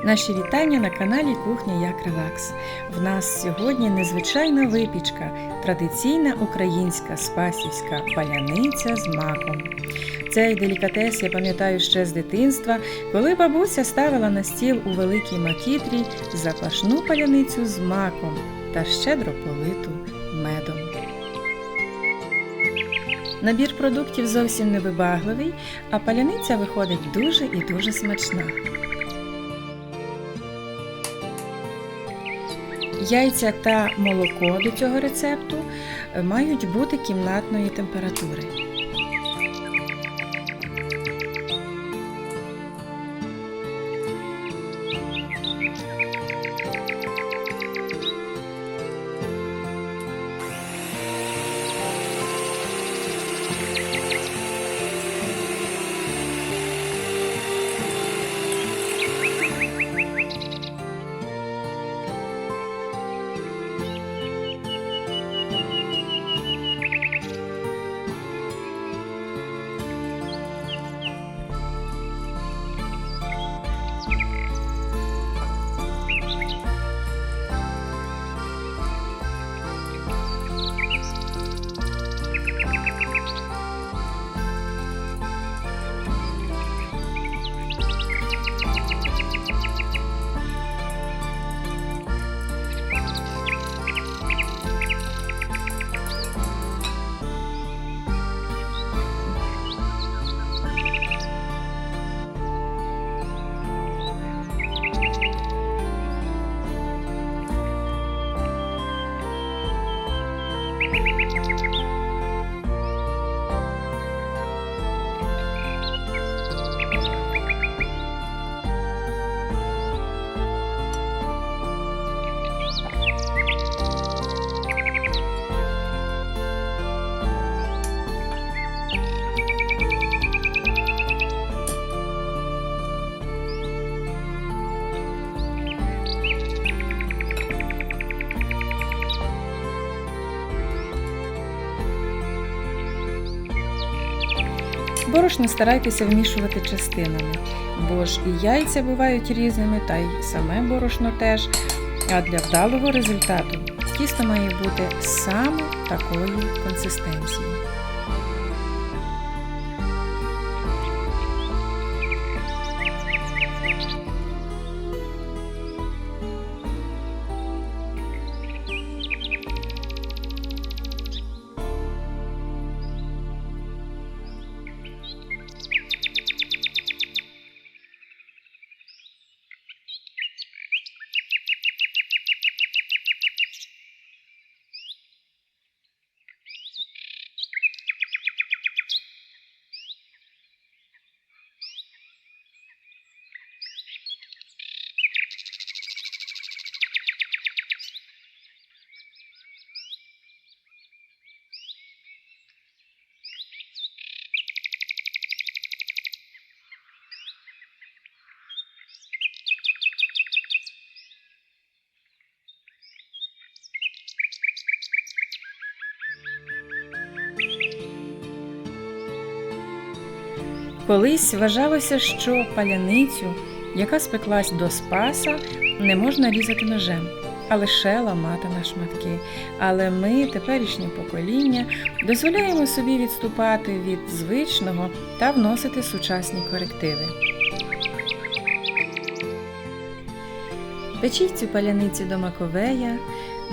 Наші вітання на каналі Кухня Як Релакс. В нас сьогодні незвичайна випічка, традиційна українська спасівська паляниця з маком. Цей делікатес я пам'ятаю ще з дитинства, коли бабуся ставила на стіл у великій макітрі запашну паляницю з маком та щедро политу медом. Набір продуктів зовсім невибагливий, а паляниця виходить дуже і дуже смачна. Яйця та молоко до цього рецепту е, мають бути кімнатної температури. Борошно старайтеся вмішувати частинами, бо ж і яйця бувають різними, та й саме борошно теж. А для вдалого результату тісто має бути саме такої консистенції. Колись вважалося, що паляницю, яка спеклась до спаса, не можна різати ножем, а лише ламати на шматки. Але ми, теперішнє покоління, дозволяємо собі відступати від звичного та вносити сучасні корективи. Печіть цю паляницю до маковея,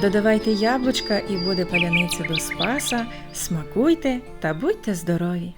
додавайте яблучка і буде паляниця до спаса, смакуйте та будьте здорові!